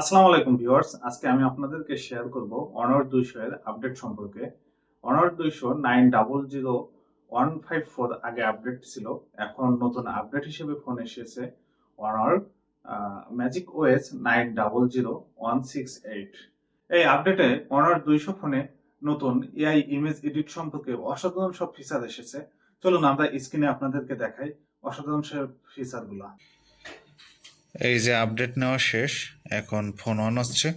আসসালামু আলাইকুম ভিউয়ার্স, আজকে আমি আপনাদেরকে শেয়ার করব অনার দুইশো এর আপডেট সম্পর্কে। অনার দুইশো nine double zero one five four আগে আপডেট ছিল, এখন নতুন আপডেট হিসেবে ফোন এসেছে। Honor Magic OS nine double zero one six eight এই আপডেটে অনার দুইশো ফোনে নতুন এআই ইমেজ এডিট সম্পর্কে অসাধারণ সব ফিচার এসেছে। চলুন আমরা স্ক্রিনে আপনাদেরকে দেখাই অসাধারণ সব ফিচারগুলো এই যে আপডেট নেওয়া শেষ এখন ফোন অন হচ্ছে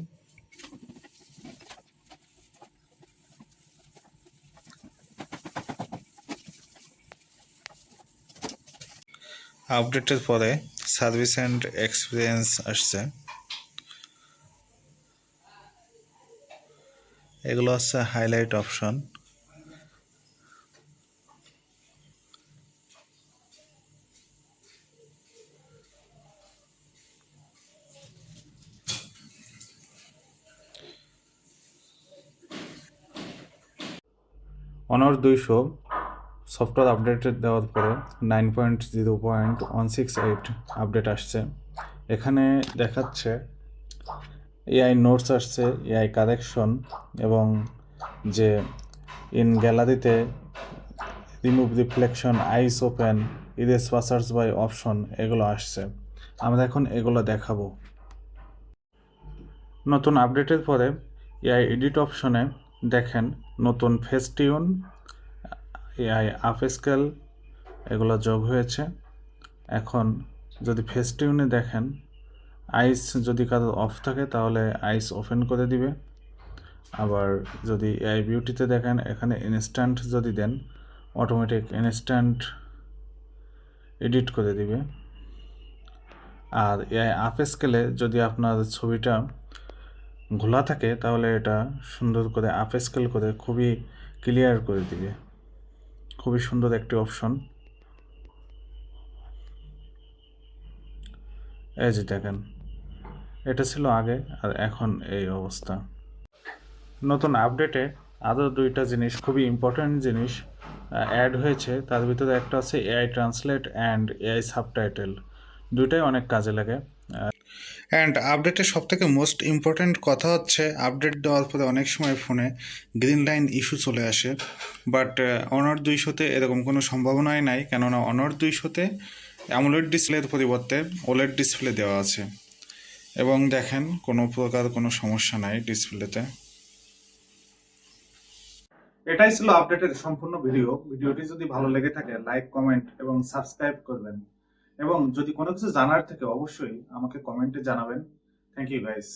আপডেটের পরে সার্ভিস অ্যান্ড এক্সপিরিয়েন্স আসছে। এগুলো হচ্ছে হাইলাইট অপশন অনার দুইশো, সফটওয়্যার আপডেট দেওয়ার পরে nine point zero point one six eight update আসছে। এখানে দেখাচ্ছে এআই নোটস আসছে, এআই কারেকশন এবং যে ইন গ্যালারিতে remove reflection, eyes open erase passers by option এগুলো আসছে। আমরা এখন এগুলো দেখাবো। নতুন আপডেটের পরে এআই এডিট অপশনে দেখেন, নতুন ফেস্টিউন এআই আপ স্কেল এগুলো যোগ হয়েছে। এখন যদি ফেস্টিউনে দেখেন আইস যদি কারোর অফ থাকে, তাহলে আইস ওপেন করে দিবে। আবার যদি এআই বিউটিতে দেখেন, এখানে ইনস্ট্যান্ট যদি দেন অটোমেটিক ইনস্ট্যান্ট এডিট করে দিবে। আর এআই আপ স্কেলে যদি আপনার ছবিটা ঘোলা থাকে, তাহলে এটা সুন্দর করে আপ স্কেল করে খুবই ক্লিয়ার করে দিবে। খুবই সুন্দর একটি অপশন এই যে দেখেন, এটা ছিল আগে আর এখন এই অবস্থা। নতুন আপডেটে আরও দুইটা জিনিস, খুবই ইম্পর্ট্যান্ট জিনিস অ্যাড হয়েছে। তার ভিতরে একটা আছে AI translate and AI subtitle দুইটাই অনেক কাজে লাগে। অ্যান্ড আপডেটের সব থেকে মোস্ট ইম্পর্ট্যান্ট কথা হচ্ছে আপডেট দেওয়ার পরে অনেক সময় ফোনে গ্রিন লাইন ইস্যু চলে আসে। বাট অনার দুইশোতে এরকম কোনো সম্ভাবনাই নাই, কেননা অনার দুইশোতে অ্যামুলেট ডিসপ্লের পরিবর্তে ওলেড ডিসপ্লে দেওয়া আছে। এবং দেখেন, কোনো প্রকার কোনো সমস্যা নাই ডিসপ্লেতে এটাই ছিল আপডেটের সম্পূর্ণ ভিডিও ভিডিওটি যদি ভালো লেগে থাকে লাইক কমেন্ট এবং সাবস্ক্রাইব করবেন। এবং যদি কোনো কিছু জানার থাকে অবশ্যই আমাকে কমেন্টে জানাবেন। Thank you guys